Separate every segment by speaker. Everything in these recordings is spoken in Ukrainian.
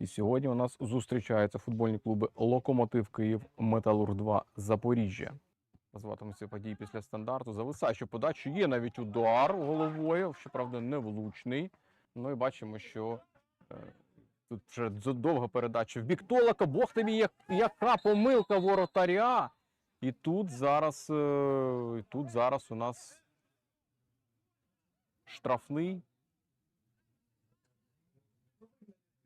Speaker 1: І сьогодні у нас зустрічаються футбольні клуби Локомотив Київ, Металург 2 Запоріжжя. Зватимуться події після стандарту. Зависаючи подачу. Є навіть удар головою, щоправда, не влучний. Ну і бачимо, що е, тут вже довга передача в бік Толока. Бог тобі, як, яка помилка воротаря. І тут зараз, е, і тут зараз у нас штрафний.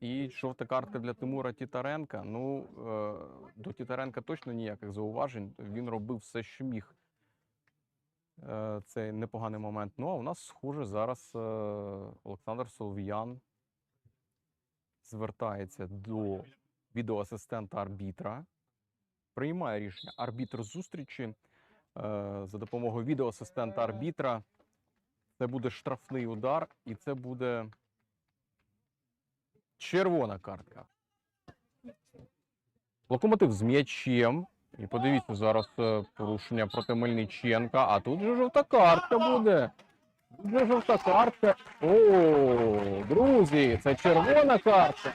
Speaker 1: І жовта картка для Тимура Тітаренка. Ну, е, до Тітаренка точно ніяких зауважень. Він робив все, що міг. Е, Це непоганий момент. Ну, а у нас, схоже, зараз е, Олександр Солов'ян звертається до відеоасистента арбітра, приймає рішення арбітр зустрічі е, за допомогою відеоасистента арбітра. Це буде штрафний удар, і це буде червона картка. Локомотив з м'ячем. І подивіться зараз е, порушення проти Мельниченка. А тут же жовта картка буде. Тут же жовта картка. О, друзі, це червона картка.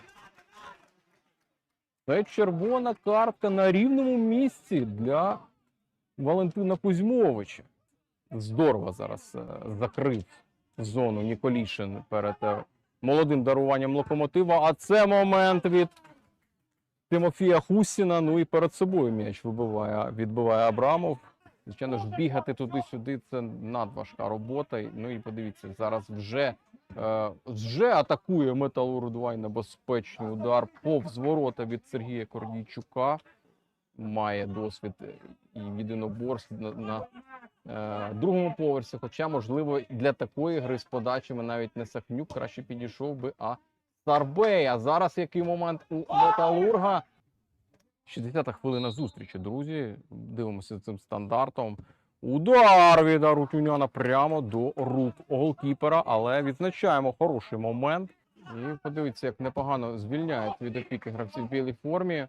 Speaker 1: Це червона картка на рівному місці для Валентина Кузьмовича. Здорово зараз е, закрив зону Ніколішин перед е, молодим даруванням локомотива. А це момент від Тимофія Хусіна. Ну і перед собою м'яч вибиває, відбиває Абрамов. Звичайно ж, бігати туди-сюди це надважка робота. Ну і подивіться, зараз вже, е, вже атакує Металург 2 і небезпечний удар повз ворота від Сергія Кордійчука. Має досвід і в єдиноборстві на, на другому поверсі. Хоча, можливо, для такої гри з подачами навіть не Сахнюк краще підійшов би, а Сарбей. А зараз який момент у Металурга? 60-та хвилина зустрічі, друзі. Дивимося за цим стандартом. Удар від Арутюняна прямо до рук голкіпера, але відзначаємо хороший момент. І подивіться, як непогано звільняють від опіки гравців в білій формі.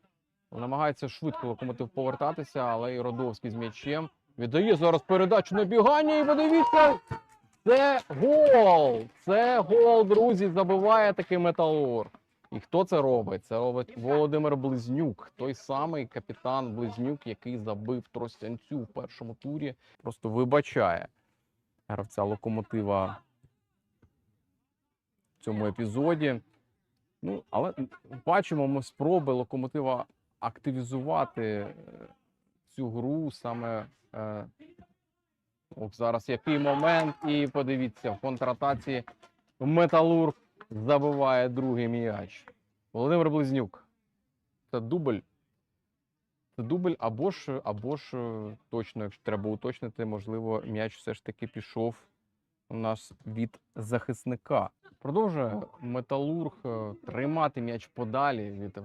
Speaker 1: Намагається швидко локомотив повертатися, але і Родовський з м'ячем віддає зараз передачу на бігання. І подивіться, це гол! Це гол, друзі, забиває такий металург. І хто це робить? Це робить Володимир Близнюк, той самий капітан Близнюк, який забив Тростянцю в першому турі. Просто вибачає гравця локомотива в цьому епізоді. Ну, але бачимо ми спроби локомотива активізувати е, цю гру саме. Е, Ох, зараз який момент, і подивіться, в контратації Металург забиває другий м'яч. Володимир Близнюк. Це дубль. Це дубль, або ж, або ж е, точно, якщо треба уточнити, можливо, м'яч все ж таки пішов у нас від захисника. Продовжує Металург е, тримати м'яч подалі від е,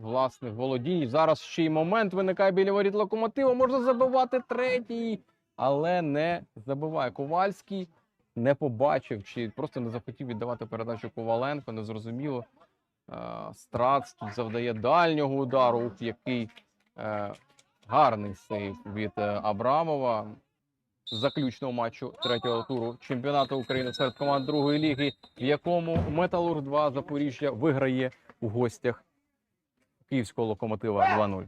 Speaker 1: власних володінь. Зараз ще й момент виникає біля воріт локомотива. Можна забивати третій, але не забиває Ковальський. Не побачив чи просто не захотів віддавати передачу Коваленко, незрозуміло. Е, Страц тут завдає дальнього удару, який гарний сейв від Абрамова заключного матчу третього туру чемпіонату України серед команд другої ліги, в якому Металург 2 Запоріжжя виграє у гостях київського локомотива 2-0.